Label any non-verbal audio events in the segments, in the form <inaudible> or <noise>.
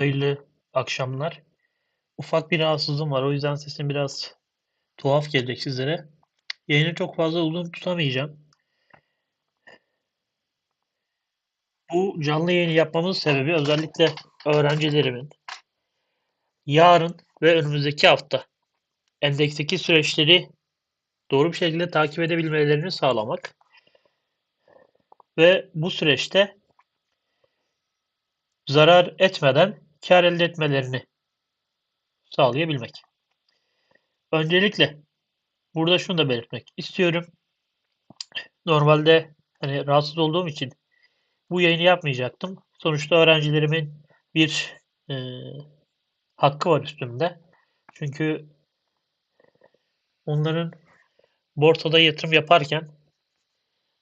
Hayırlı akşamlar. Ufak bir rahatsızlığım var. O yüzden sesim biraz tuhaf gelecek sizlere. Yayını çok fazla uzun tutamayacağım. Bu canlı yayını yapmamın sebebi özellikle öğrencilerimin yarın ve önümüzdeki hafta endeksteki süreçleri doğru bir şekilde takip edebilmelerini sağlamak ve bu süreçte zarar etmeden kar elde etmelerini sağlayabilmek. Öncelikle burada şunu da belirtmek istiyorum. Normalde hani rahatsız olduğum için bu yayını yapmayacaktım. Sonuçta öğrencilerimin bir e, hakkı var üstümde. Çünkü onların borsada yatırım yaparken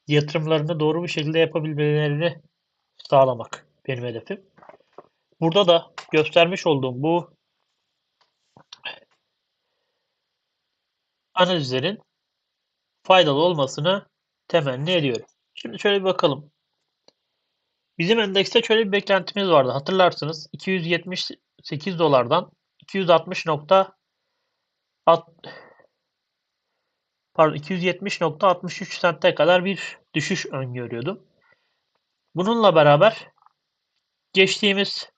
yatırımlarını doğru bir şekilde yapabilmelerini sağlamak benim hedefim. Burada da göstermiş olduğum bu analizlerin faydalı olmasını temenni ediyorum. Şimdi şöyle bir bakalım. Bizim endekste şöyle bir beklentimiz vardı. Hatırlarsınız 278 dolardan 260 nokta pardon 270.63 sente kadar bir düşüş öngörüyordum. Bununla beraber geçtiğimiz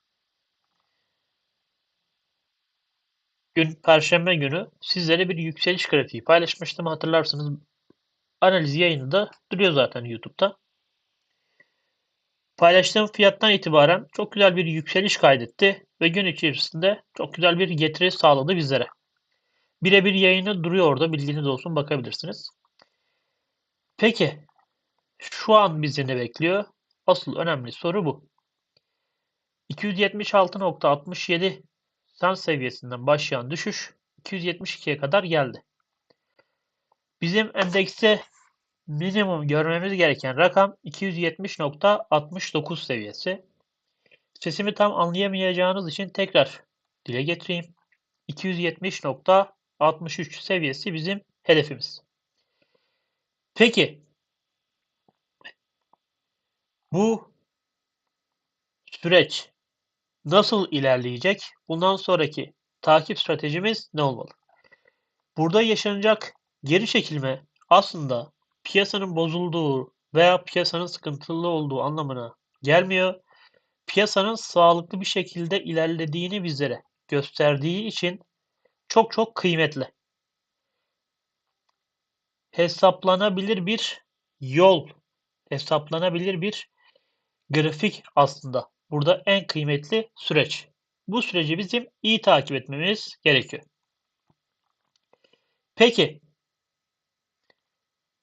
gün Perşembe günü sizlere bir yükseliş grafiği paylaşmıştım. Hatırlarsınız analiz yayını da duruyor zaten YouTube'da. Paylaştığım fiyattan itibaren çok güzel bir yükseliş kaydetti ve gün içerisinde çok güzel bir getiri sağladı bizlere. Birebir yayını duruyor orada bilginiz olsun bakabilirsiniz. Peki şu an bizi ne bekliyor? Asıl önemli soru bu. 276.67 sen seviyesinden başlayan düşüş 272'ye kadar geldi. Bizim endekste minimum görmemiz gereken rakam 270.69 seviyesi. Sesimi tam anlayamayacağınız için tekrar dile getireyim. 270.63 seviyesi bizim hedefimiz. Peki bu süreç nasıl ilerleyecek? Bundan sonraki takip stratejimiz ne olmalı? Burada yaşanacak geri çekilme aslında piyasanın bozulduğu veya piyasanın sıkıntılı olduğu anlamına gelmiyor. Piyasanın sağlıklı bir şekilde ilerlediğini bizlere gösterdiği için çok çok kıymetli. Hesaplanabilir bir yol, hesaplanabilir bir grafik aslında burada en kıymetli süreç. Bu süreci bizim iyi takip etmemiz gerekiyor. Peki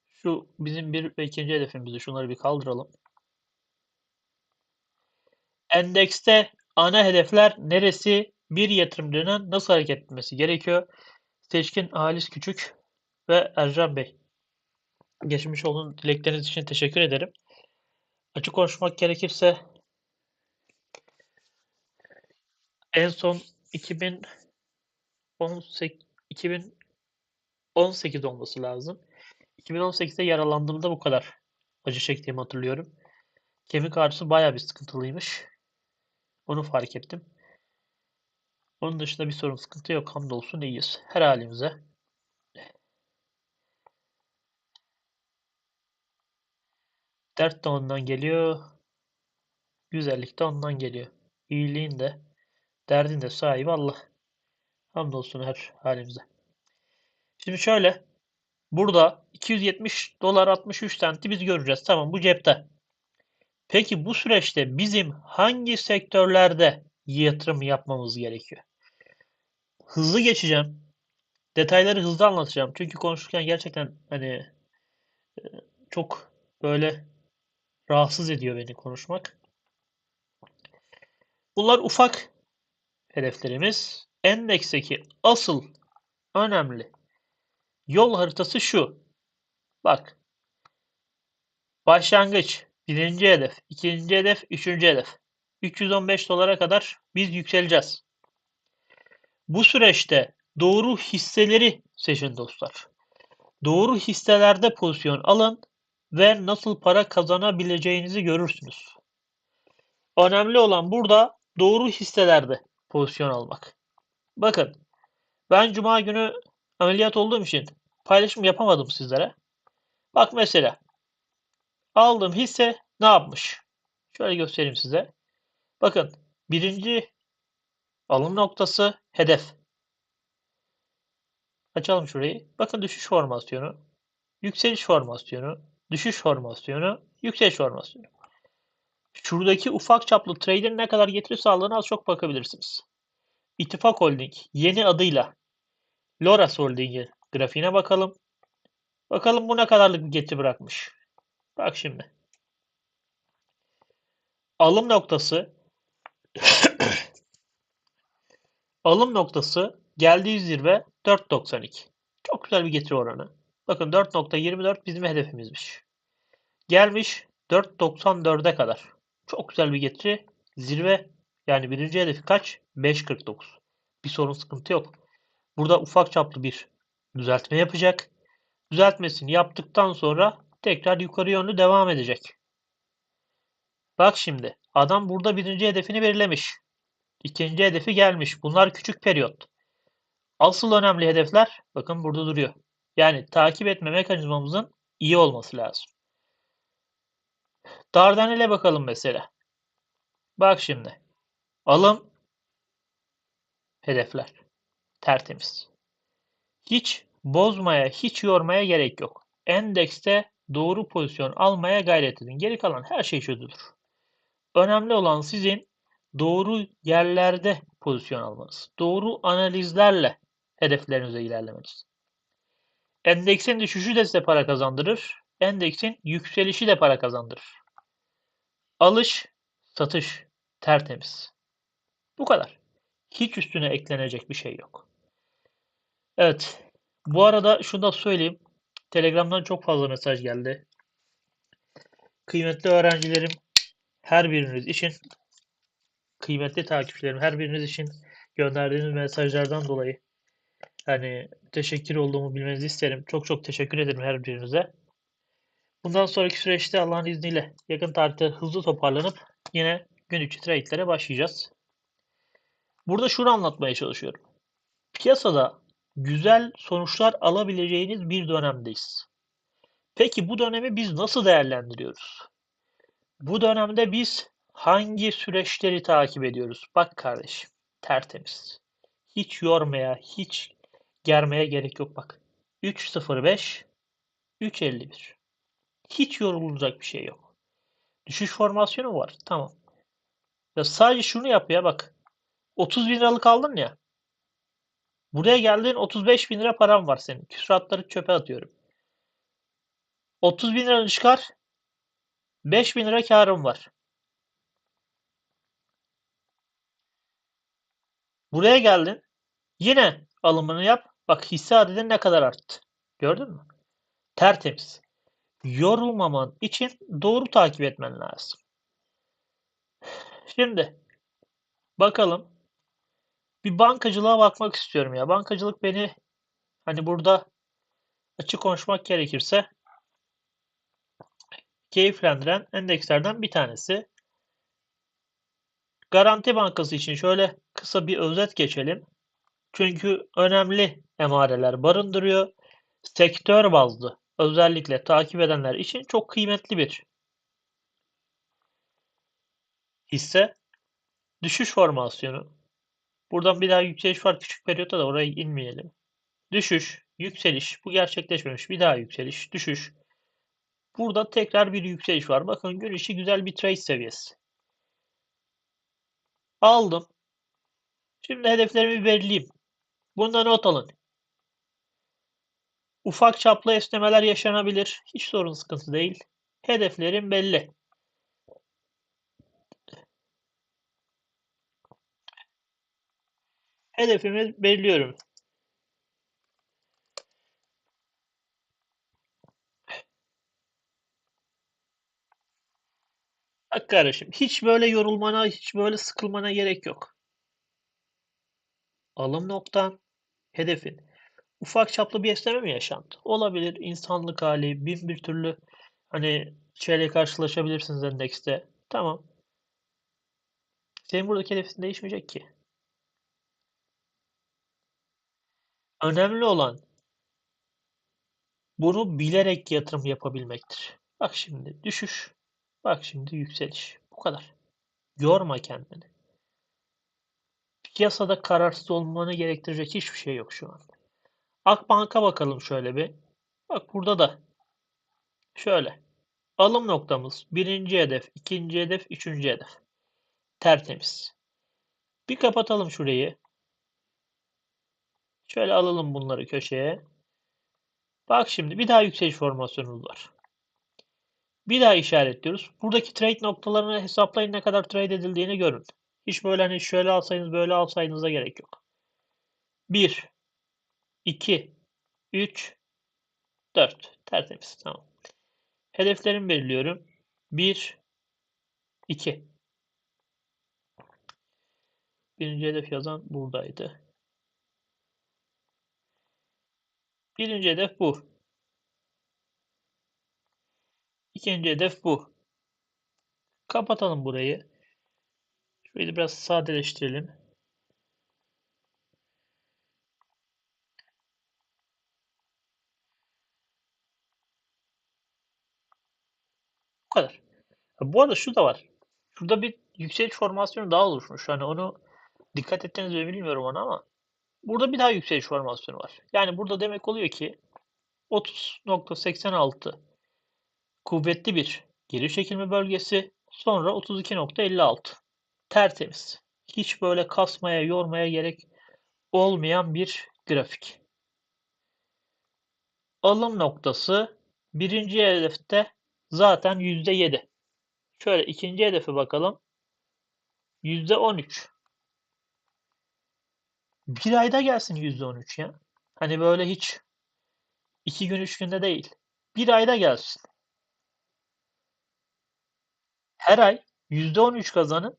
şu bizim bir ve ikinci hedefimizi şunları bir kaldıralım. Endekste ana hedefler neresi? Bir yatırımcının nasıl hareket etmesi gerekiyor? Seçkin Halis Küçük ve Ercan Bey. Geçmiş olun dilekleriniz için teşekkür ederim. Açık konuşmak gerekirse en son 2018 2018 olması lazım. 2018'de yaralandığımda bu kadar acı çektiğimi hatırlıyorum. Kemik ağrısı bayağı bir sıkıntılıymış. Onu fark ettim. Onun dışında bir sorun sıkıntı yok. Hamdolsun iyiyiz. Her halimize. Dert de ondan geliyor. Güzellik de ondan geliyor. İyiliğin de, derdin de sahibi Allah. Hamdolsun her halimize. Şimdi şöyle. Burada 270 dolar 63 senti biz göreceğiz. Tamam bu cepte. Peki bu süreçte bizim hangi sektörlerde yatırım yapmamız gerekiyor? Hızlı geçeceğim. Detayları hızlı anlatacağım. Çünkü konuşurken gerçekten hani e, çok böyle rahatsız ediyor beni konuşmak. Bunlar ufak hedeflerimiz. Endeksteki asıl önemli yol haritası şu. Bak. Başlangıç. Birinci hedef. ikinci hedef. Üçüncü hedef. 315 dolara kadar biz yükseleceğiz. Bu süreçte doğru hisseleri seçin dostlar. Doğru hisselerde pozisyon alın ve nasıl para kazanabileceğinizi görürsünüz. Önemli olan burada doğru hisselerde pozisyon almak. Bakın ben cuma günü ameliyat olduğum için paylaşım yapamadım sizlere. Bak mesela aldığım hisse ne yapmış? Şöyle göstereyim size. Bakın birinci alım noktası hedef. Açalım şurayı. Bakın düşüş formasyonu, yükseliş formasyonu, düşüş formasyonu, yükseliş formasyonu. Şuradaki ufak çaplı trade'in ne kadar getiri sağladığına az çok bakabilirsiniz. İttifak Holding yeni adıyla Loras Holding'in grafiğine bakalım. Bakalım bu ne kadarlık bir getiri bırakmış. Bak şimdi. Alım noktası <coughs> alım noktası geldiği zirve 4.92. Çok güzel bir getiri oranı. Bakın 4.24 bizim hedefimizmiş. Gelmiş 4.94'e kadar. Çok güzel bir getiri. Zirve yani birinci hedefi kaç? 5.49. Bir sorun sıkıntı yok. Burada ufak çaplı bir düzeltme yapacak. Düzeltmesini yaptıktan sonra tekrar yukarı yönlü devam edecek. Bak şimdi adam burada birinci hedefini belirlemiş. İkinci hedefi gelmiş. Bunlar küçük periyot. Asıl önemli hedefler bakın burada duruyor. Yani takip etme mekanizmamızın iyi olması lazım. Dardanel'e bakalım mesela. Bak şimdi. Alım hedefler. Tertemiz. Hiç bozmaya, hiç yormaya gerek yok. Endekste doğru pozisyon almaya gayret edin. Geri kalan her şey çözülür. Önemli olan sizin doğru yerlerde pozisyon almanız. Doğru analizlerle hedeflerinize ilerlemeniz. Endeksin düşüşü de size para kazandırır. Endeksin yükselişi de para kazandırır. Alış, satış tertemiz. Bu kadar. Hiç üstüne eklenecek bir şey yok. Evet. Bu arada şunu da söyleyeyim. Telegram'dan çok fazla mesaj geldi. Kıymetli öğrencilerim, her biriniz için, kıymetli takipçilerim, her biriniz için gönderdiğiniz mesajlardan dolayı hani teşekkür olduğumu bilmenizi isterim. Çok çok teşekkür ederim her birinize. Bundan sonraki süreçte Allah'ın izniyle yakın tarihte hızlı toparlanıp yine gün içi trade'lere başlayacağız. Burada şunu anlatmaya çalışıyorum. Piyasada güzel sonuçlar alabileceğiniz bir dönemdeyiz. Peki bu dönemi biz nasıl değerlendiriyoruz? Bu dönemde biz hangi süreçleri takip ediyoruz? Bak kardeşim, tertemiz. Hiç yormaya, hiç germeye gerek yok bak. 3.05, 3.51. Hiç yorulacak bir şey yok. Düşüş formasyonu var. Tamam. Ya sadece şunu yap ya bak. 30 bin liralık aldın ya. Buraya geldiğin 35 bin lira param var senin. Küsuratları çöpe atıyorum. 30 bin liranı çıkar. 5 bin lira karım var. Buraya geldin. Yine alımını yap. Bak hisse adedin ne kadar arttı. Gördün mü? Tertemiz. Yorulmaman için doğru takip etmen lazım. Şimdi bakalım. Bir bankacılığa bakmak istiyorum ya. Bankacılık beni hani burada açık konuşmak gerekirse keyiflendiren endekslerden bir tanesi. Garanti Bankası için şöyle kısa bir özet geçelim. Çünkü önemli emareler barındırıyor. Sektör bazlı özellikle takip edenler için çok kıymetli bir hisse. Düşüş formasyonu. Buradan bir daha yükseliş var küçük periyotta da oraya inmeyelim. Düşüş, yükseliş. Bu gerçekleşmemiş. Bir daha yükseliş, düşüş. Burada tekrar bir yükseliş var. Bakın gün güzel bir trade seviyesi. Aldım. Şimdi hedeflerimi belirleyeyim. Bunda not alın. Ufak çaplı esnemeler yaşanabilir. Hiç sorun sıkıntı değil. Hedeflerim belli. Hedefimi belirliyorum. Bak kardeşim hiç böyle yorulmana, hiç böyle sıkılmana gerek yok. Alım noktan, hedefin. Ufak çaplı bir esneme mi yaşandı? Olabilir. insanlık hali, bin bir türlü hani şeyle karşılaşabilirsiniz endekste. Tamam. Senin buradaki hedefin değişmeyecek ki. Önemli olan bunu bilerek yatırım yapabilmektir. Bak şimdi düşüş, bak şimdi yükseliş. Bu kadar. Yorma kendini. Piyasada kararsız olmanı gerektirecek hiçbir şey yok şu an. Akbank'a bakalım şöyle bir. Bak burada da şöyle. Alım noktamız birinci hedef, ikinci hedef, üçüncü hedef. Tertemiz. Bir kapatalım şurayı. Şöyle alalım bunları köşeye. Bak şimdi bir daha yükseliş formasyonumuz var. Bir daha işaretliyoruz. Buradaki trade noktalarını hesaplayın ne kadar trade edildiğini görün. Hiç böyle hani şöyle alsaydınız böyle alsaydınıza gerek yok. 1 2 3 4 tertemiz tamam. Hedeflerimi belirliyorum. 1 2 Birinci hedef yazan buradaydı. Birinci hedef bu. İkinci hedef bu. Kapatalım burayı. Şurayı biraz sadeleştirelim. Kadar. Bu arada şu da var. Şurada bir yükseliş formasyonu daha oluşmuş. Hani onu dikkat ettiniz mi bilmiyorum ona ama burada bir daha yükseliş formasyonu var. Yani burada demek oluyor ki 30.86 kuvvetli bir geri çekilme bölgesi sonra 32.56 tertemiz. Hiç böyle kasmaya yormaya gerek olmayan bir grafik. Alım noktası birinci hedefte zaten %7. Şöyle ikinci hedefe bakalım. %13. Bir ayda gelsin %13 ya. Hani böyle hiç iki gün üç günde değil. Bir ayda gelsin. Her ay %13 kazanın.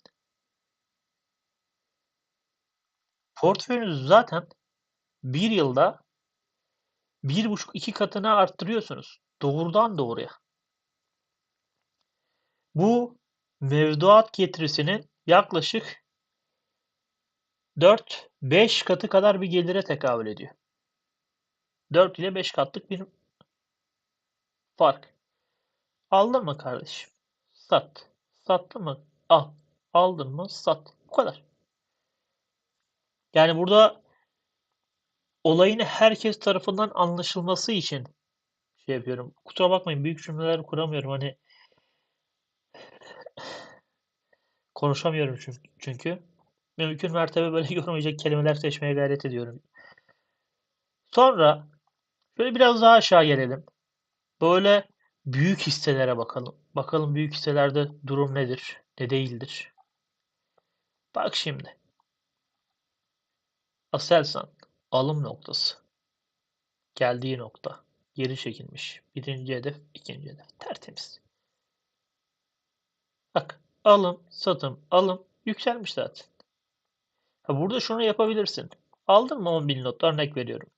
Portföyünüzü zaten bir yılda bir buçuk iki katına arttırıyorsunuz. Doğrudan doğruya. Bu mevduat getirisinin yaklaşık 4-5 katı kadar bir gelire tekabül ediyor. 4 ile 5 katlık bir fark. Aldın mı kardeşim? Sat. Sattın mı? Al. Aldın mı? Sat. Bu kadar. Yani burada olayın herkes tarafından anlaşılması için şey yapıyorum. Kusura bakmayın büyük cümleler kuramıyorum. Hani konuşamıyorum çünkü. Mümkün mertebe böyle <laughs> yormayacak kelimeler seçmeye gayret ediyorum. Sonra şöyle biraz daha aşağı gelelim. Böyle büyük hisselere bakalım. Bakalım büyük hisselerde durum nedir, ne değildir. Bak şimdi. Aselsan alım noktası. Geldiği nokta. Geri çekilmiş. Birinci hedef, ikinci hedef. Tertemiz. Bak alım, satım, alım yükselmiş zaten. Ha, burada şunu yapabilirsin. Aldın mı 10 bin not? Örnek veriyorum.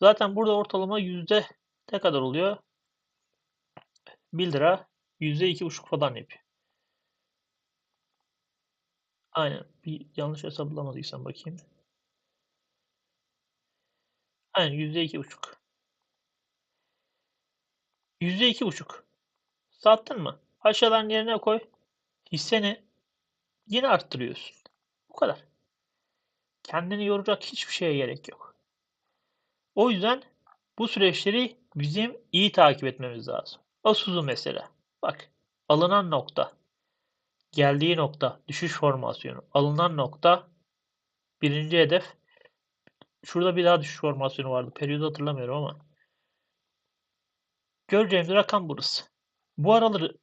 Zaten burada ortalama yüzde ne kadar oluyor? 1 lira yüzde iki buçuk falan yapıyor. Aynen. Bir yanlış hesaplamadıysam bakayım. Aynen yüzde iki buçuk. Yüzde iki buçuk. Sattın mı? Aşağıdan yerine koy. Hisseni yine arttırıyorsun. Bu kadar. Kendini yoracak hiçbir şeye gerek yok. O yüzden bu süreçleri bizim iyi takip etmemiz lazım. Asuzu mesela. Bak alınan nokta, geldiği nokta, düşüş formasyonu, alınan nokta, birinci hedef. Şurada bir daha düşüş formasyonu vardı. Periyodu hatırlamıyorum ama. Göreceğimiz rakam burası. Bu araları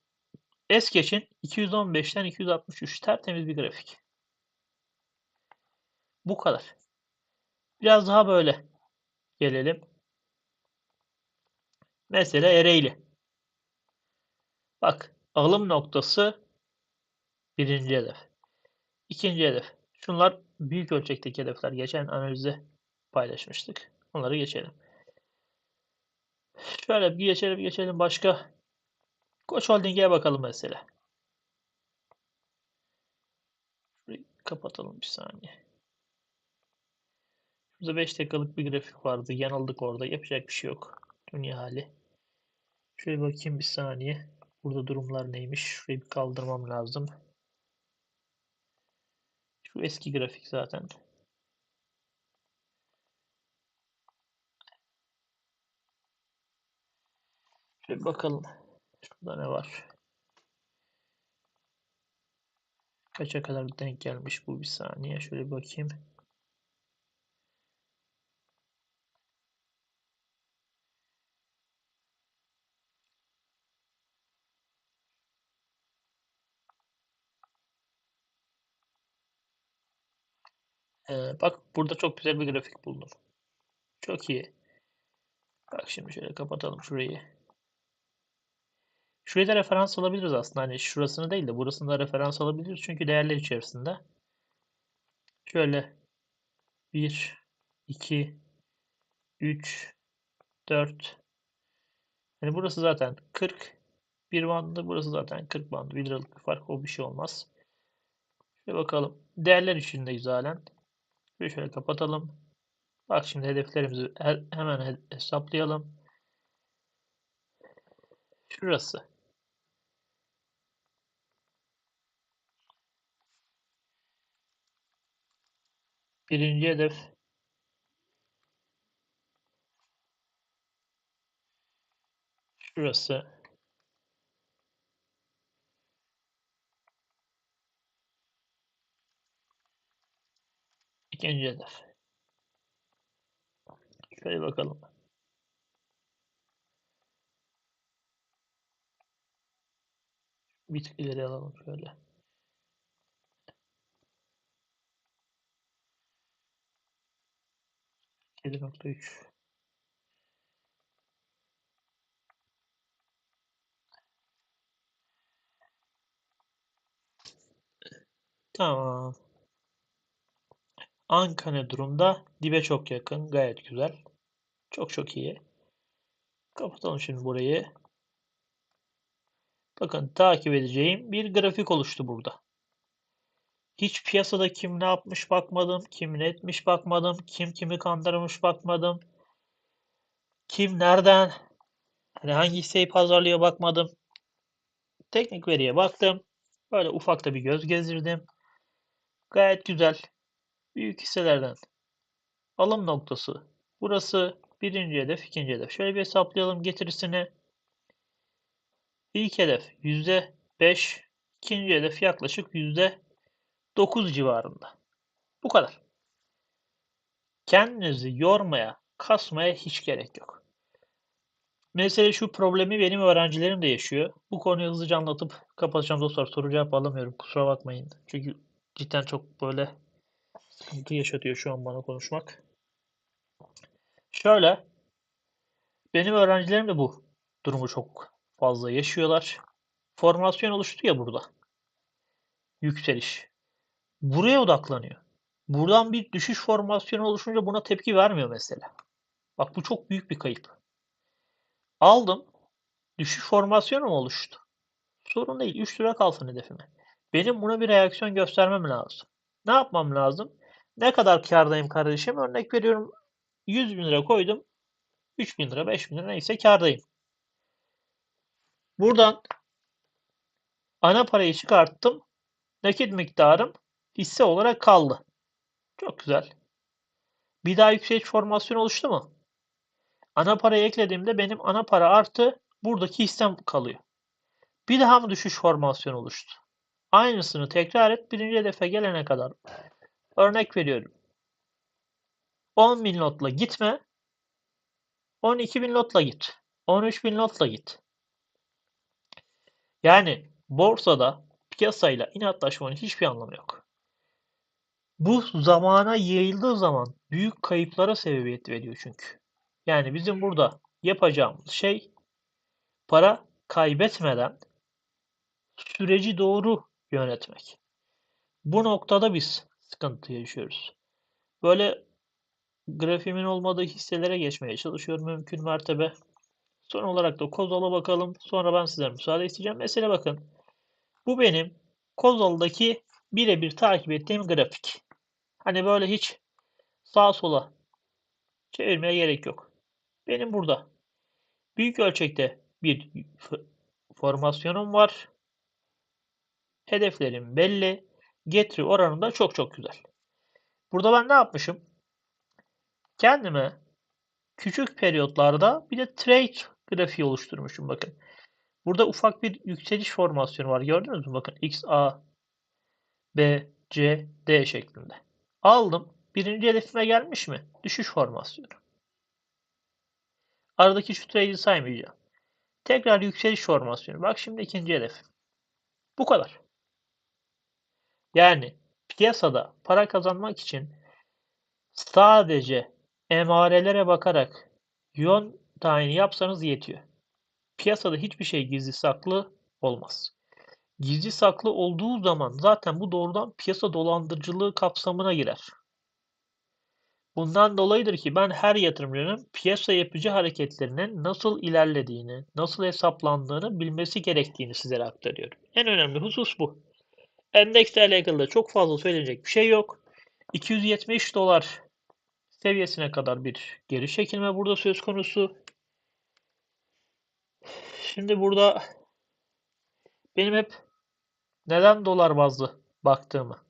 es geçin 215'ten 263 tertemiz bir grafik. Bu kadar. Biraz daha böyle gelelim. Mesela Ereğli. Bak alım noktası birinci hedef. İkinci hedef. Şunlar büyük ölçekteki hedefler. Geçen analizde paylaşmıştık. Onları geçelim. Şöyle bir geçelim geçelim başka. Koç Holding'e bakalım mesela. kapatalım bir saniye. Burada 5 dakikalık bir grafik vardı. Yanıldık orada. Yapacak bir şey yok. Dünya hali. Şöyle bakayım bir saniye. Burada durumlar neymiş? Şurayı bir kaldırmam lazım. Şu eski grafik zaten. Şöyle bakalım. Şurada ne var? Kaça kadar denk gelmiş bu bir saniye. Şöyle bakayım. Ee, bak burada çok güzel bir grafik buldum. Çok iyi. Bak şimdi şöyle kapatalım şurayı. Şurayı da referans alabiliriz aslında. Hani şurasını değil de burasını da referans alabiliriz. Çünkü değerler içerisinde. Şöyle 1, 2, 3, 4. Yani burası zaten 40 bir bandı. Burası zaten 40 bandı. 1 liralık bir fark. O bir şey olmaz. Şöyle bakalım. Değerler içindeyiz halen. Şöyle, şöyle kapatalım. Bak şimdi hedeflerimizi hemen hesaplayalım. Şurası. Birinci hedef şurası. İkinci hedef. Şöyle bakalım. Bir tık ileri alalım şöyle. Yedi nokta üç. Tamam. Anka ne durumda? Dibe çok yakın. Gayet güzel. Çok çok iyi. Kapatalım şimdi burayı. Bakın takip edeceğim bir grafik oluştu burada. Hiç piyasada kim ne yapmış bakmadım, kim ne etmiş bakmadım, kim kimi kandırmış bakmadım. Kim nereden, hani hangi hisseyi pazarlıyor bakmadım. Teknik veriye baktım. Böyle ufak da bir göz gezdirdim. Gayet güzel. Büyük hisselerden alım noktası. Burası birinci hedef, ikinci hedef. Şöyle bir hesaplayalım getirisini. İlk hedef %5, ikinci hedef yaklaşık %9 civarında. Bu kadar. Kendinizi yormaya, kasmaya hiç gerek yok. Mesela şu problemi benim öğrencilerim de yaşıyor. Bu konuyu hızlıca anlatıp kapatacağım dostlar. Soru cevap alamıyorum. Kusura bakmayın. Çünkü cidden çok böyle sıkıntı yaşatıyor şu an bana konuşmak. Şöyle benim öğrencilerim de bu durumu çok fazla yaşıyorlar. Formasyon oluştu ya burada. Yükseliş. Buraya odaklanıyor. Buradan bir düşüş formasyonu oluşunca buna tepki vermiyor mesela. Bak bu çok büyük bir kayıp. Aldım. Düşüş formasyonu mu oluştu? Sorun değil. 3 lira kalsın hedefime. Benim buna bir reaksiyon göstermem lazım. Ne yapmam lazım? Ne kadar kardayım kardeşim? Örnek veriyorum 100 bin lira koydum. 3 bin lira, 5 bin lira neyse kardayım. Buradan ana parayı çıkarttım. Nakit miktarım hisse olarak kaldı. Çok güzel. Bir daha yükseliş formasyon oluştu mu? Ana parayı eklediğimde benim ana para artı buradaki hissem kalıyor. Bir daha mı düşüş formasyonu oluştu? Aynısını tekrar et birinci hedefe gelene kadar. Örnek veriyorum. 10 bin lotla gitme. 12 bin lotla git. 13 bin lotla git. Yani borsada piyasayla inatlaşmanın hiçbir anlamı yok. Bu zamana yayıldığı zaman büyük kayıplara sebebiyet veriyor çünkü. Yani bizim burada yapacağımız şey para kaybetmeden süreci doğru yönetmek. Bu noktada biz sıkıntı yaşıyoruz. Böyle grafiğimin olmadığı hisselere geçmeye çalışıyorum mümkün mertebe. Son olarak da Kozal'a bakalım. Sonra ben sizden müsaade isteyeceğim. Mesela bakın. Bu benim Kozal'daki birebir takip ettiğim grafik. Hani böyle hiç sağa sola çevirmeye gerek yok. Benim burada büyük ölçekte bir formasyonum var. Hedeflerim belli. Getiri oranım da çok çok güzel. Burada ben ne yapmışım? Kendime küçük periyotlarda bir de trade grafiği oluşturmuşum bakın. Burada ufak bir yükseliş formasyonu var. Gördünüz mü? Bakın X, A, B, C, D şeklinde. Aldım. Birinci hedefime gelmiş mi? Düşüş formasyonu. Aradaki şu trade'i saymayacağım. Tekrar yükseliş formasyonu. Bak şimdi ikinci hedef. Bu kadar. Yani piyasada para kazanmak için sadece emarelere bakarak yön tayini yapsanız yetiyor. Piyasada hiçbir şey gizli saklı olmaz. Gizli saklı olduğu zaman zaten bu doğrudan piyasa dolandırıcılığı kapsamına girer. Bundan dolayıdır ki ben her yatırımcının piyasa yapıcı hareketlerinin nasıl ilerlediğini, nasıl hesaplandığını bilmesi gerektiğini sizlere aktarıyorum. En önemli husus bu. Endeksle alakalı da çok fazla söyleyecek bir şey yok. 270 dolar seviyesine kadar bir geri çekilme burada söz konusu. Şimdi burada benim hep neden dolar bazlı baktığımı,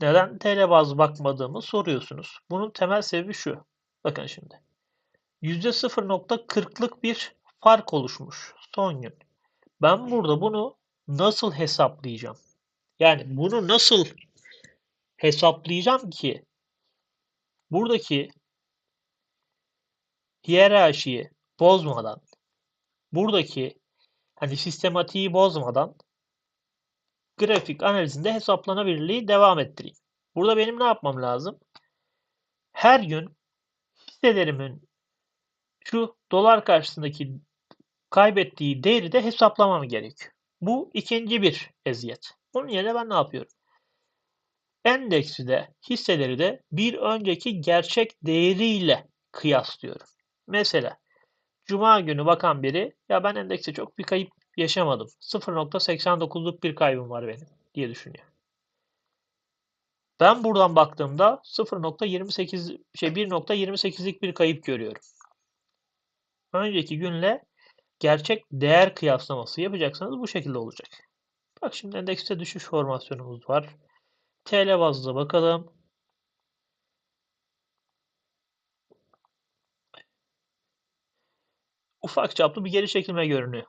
neden TL bazlı bakmadığımı soruyorsunuz. Bunun temel sebebi şu. Bakın şimdi. %0.40'lık bir fark oluşmuş son gün. Ben burada bunu nasıl hesaplayacağım? Yani bunu nasıl hesaplayacağım ki buradaki hiyerarşiyi bozmadan buradaki hani sistematiği bozmadan grafik analizinde hesaplanabilirliği devam ettireyim. Burada benim ne yapmam lazım? Her gün hisselerimin şu dolar karşısındaki kaybettiği değeri de hesaplamam gerekiyor. Bu ikinci bir eziyet. Bunun yerine ben ne yapıyorum? Endeksi de hisseleri de bir önceki gerçek değeriyle kıyaslıyorum. Mesela Cuma günü bakan biri ya ben endekste çok bir kayıp yaşamadım. 0.89'luk bir kaybım var benim diye düşünüyor. Ben buradan baktığımda 0.28 şey 1.28'lik bir kayıp görüyorum. Önceki günle gerçek değer kıyaslaması yapacaksanız bu şekilde olacak. Bak şimdi endekste düşüş formasyonumuz var. TL bazlı bakalım. Ufak çaplı bir geri çekilme görünüyor.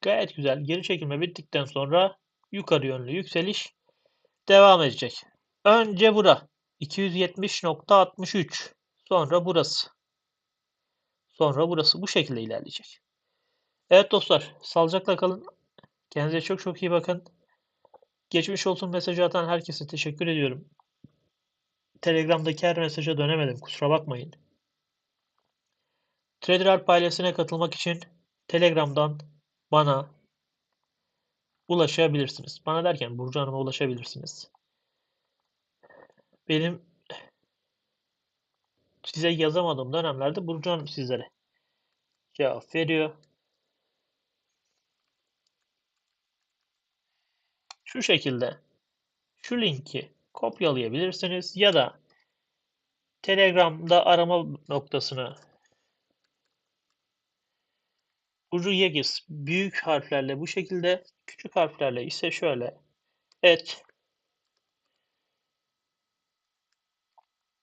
Gayet güzel. Geri çekilme bittikten sonra yukarı yönlü yükseliş devam edecek. Önce bura 270.63 sonra burası. Sonra burası bu şekilde ilerleyecek. Evet dostlar, sağlıcakla kalın. Kendinize çok çok iyi bakın. Geçmiş olsun mesajı atan herkese teşekkür ediyorum. Telegram'daki her mesaja dönemedim. Kusura bakmayın. Trader Alp ailesine katılmak için Telegram'dan bana ulaşabilirsiniz. Bana derken Burcu Hanım'a ulaşabilirsiniz. Benim size yazamadığım dönemlerde Burcu Hanım sizlere cevap veriyor. Şu şekilde şu linki kopyalayabilirsiniz ya da Telegram'da arama noktasını Ucu Yegis büyük harflerle bu şekilde, küçük harflerle ise şöyle et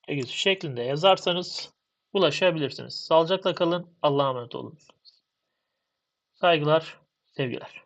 Yegis şeklinde yazarsanız ulaşabilirsiniz. Sağlıcakla kalın. Allah'a emanet olun. Saygılar, sevgiler.